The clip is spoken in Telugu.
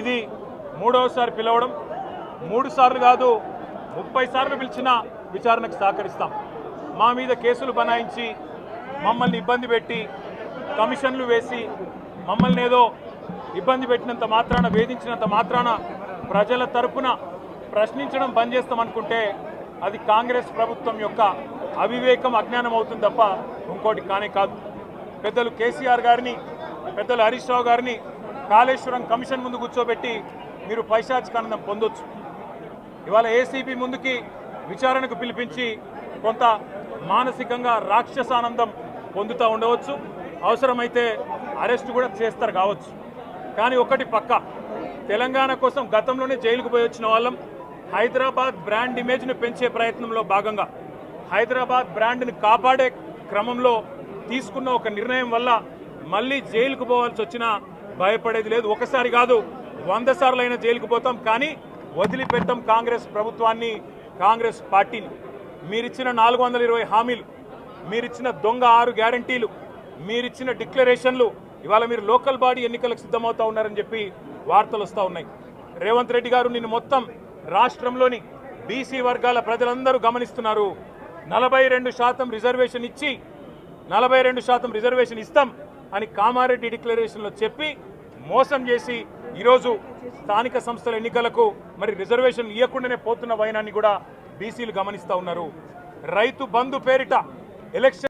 ఇది మూడవసారి పిలవడం. మూడు సార్లు కాదు ముప్పై సార్లు పిలిచిన విచారణకు సహకరిస్తాం. మా మీద కేసులు బనాయించి మమ్మల్ని ఇబ్బంది పెట్టి కమిషన్లు వేసి మమ్మల్ని ఏదో ఇబ్బంది పెట్టినంత మాత్రాన వేధించినంత మాత్రాన ప్రజల తరపున ప్రశ్నించడం బంద్ చేస్తామనుకుంటే అది కాంగ్రెస్ ప్రభుత్వం యొక్క అవివేకం అజ్ఞానం అవుతుంది తప్ప ఇంకోటి కానే కాదు. పెద్దలు కేసీఆర్ గారిని పెద్దలు హరీష్ రావు గారిని కాళేశ్వరం కమిషన్ ముందు కూర్చోబెట్టి మీరు పైశాచికానందం పొందొచ్చు. ఇవాళ ఏసీబీ ముందుకి విచారణకు పిలిపించి కొంత మానసికంగా రాక్షసానందం పొందుతూ ఉండవచ్చు. అవసరమైతే అరెస్ట్ కూడా చేస్తారు కావచ్చు. కానీ ఒకటి పక్క తెలంగాణ కోసం గతంలోనే జైలుకు పోయి వచ్చిన వాళ్ళం హైదరాబాద్ బ్రాండ్ ఇమేజ్ను పెంచే ప్రయత్నంలో భాగంగా హైదరాబాద్ బ్రాండ్ని కాపాడే క్రమంలో తీసుకున్న ఒక నిర్ణయం వల్ల మళ్ళీ జైలుకు పోవాల్సి వచ్చినా భయపడేది లేదు. ఒకసారి కాదు వంద సార్లు జైలుకు పోతాం కానీ వదిలిపెట్టాం కాంగ్రెస్ ప్రభుత్వాన్ని కాంగ్రెస్ పార్టీని. మీరిచ్చిన నాలుగు వందల ఇరవై హామీలు మీరిచ్చిన దొంగ ఆరు గ్యారంటీలు మీరిచ్చిన డిక్లరేషన్లు ఇవాళ మీరు లోకల్ బాడీ ఎన్నికలకు సిద్ధమవుతా ఉన్నారని చెప్పి వార్తలు వస్తూ ఉన్నాయి. రేవంత్ రెడ్డి గారు నిన్ను మొత్తం రాష్ట్రంలోని బీసీ వర్గాల ప్రజలందరూ గమనిస్తున్నారు. నలభై రెండు శాతం రిజర్వేషన్ ఇచ్చి నలభై రెండు శాతం రిజర్వేషన్ ఇస్తాం అని కామారెడ్డి డిక్లరేషన్లో చెప్పి మోసం చేసి ఈరోజు స్థానిక సంస్థల ఎన్నికలకు మరి రిజర్వేషన్ ఇవ్వకుండానే పోతున్న వైనాన్ని కూడా బీసీలు గమనిస్తూ ఉన్నారు. రైతు బంధు పేరిట ఎలక్షన్